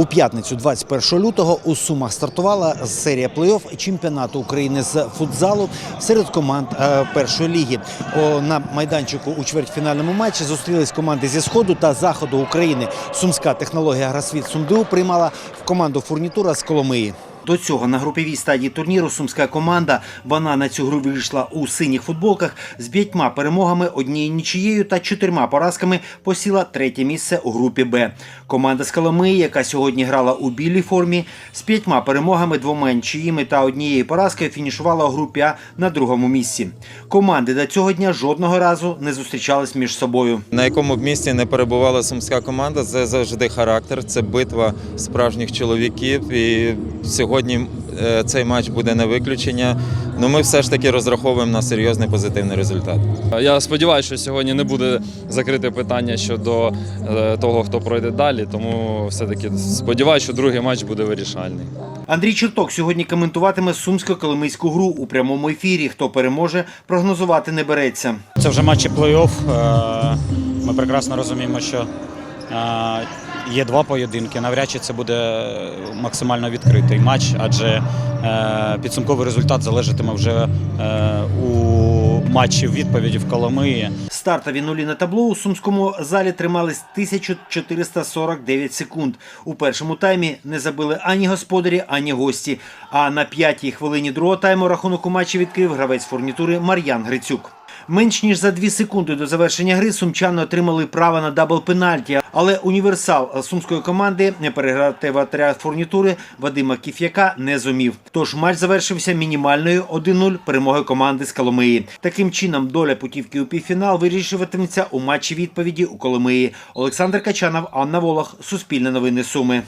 У п'ятницю, 21 лютого, у Сумах стартувала серія плей-офф чемпіонату України з футзалу серед команд е, першої ліги. На майданчику у чвертьфінальному матчі зустрілись команди зі сходу та заходу України. Сумська технологія Грасвіт Сумду приймала в команду фурнітура з Коломиї. До цього на груповій стадії турніру сумська команда вона на цю гру вийшла у синіх футболках з п'ятьма перемогами, однією нічиєю та чотирма поразками посіла третє місце у групі Б. Команда з Коломиї, яка сьогодні грала у білій формі, з п'ятьма перемогами, двома нічиїми та однією поразкою фінішувала у групі А на другому місці. Команди до цього дня жодного разу не зустрічались між собою. На якому б місці не перебувала сумська команда, це завжди характер, це битва справжніх чоловіків. І сьогодні е, цей матч буде не виключення. Ну ми все ж таки розраховуємо на серйозний позитивний результат. Я сподіваюся, що сьогодні не буде закрите питання щодо е, того, хто пройде далі. Тому все-таки сподіваюся, що другий матч буде вирішальний. Андрій Черток сьогодні коментуватиме сумсько-коломийську гру у прямому ефірі. Хто переможе, прогнозувати не береться. Це вже матчі плей-офф. Е, Ми прекрасно розуміємо, що є два поєдинки. Навряд чи це буде максимально відкритий матч, адже е, підсумковий результат залежатиме вже е, у матчі відповіді в Коломиї. Стартові нулі на табло у сумському залі тримались 1449 секунд. У першому таймі не забили ані господарі, ані гості. А на п'ятій хвилині другого тайму рахунок у матчі відкрив гравець фурнітури Мар'ян Грицюк. Менш ніж за дві секунди до завершення гри сумчани отримали право на дабл пенальті, але універсал сумської команди не переграти вратаря фурнітури Вадима Кіф'яка не зумів. Тож матч завершився мінімальною 1-0 перемогою команди з Коломиї. Таким чином, доля путівки у півфінал вирішуватиметься у матчі відповіді у Коломиї. Олександр Качанов, Анна Волох, Суспільне новини Суми.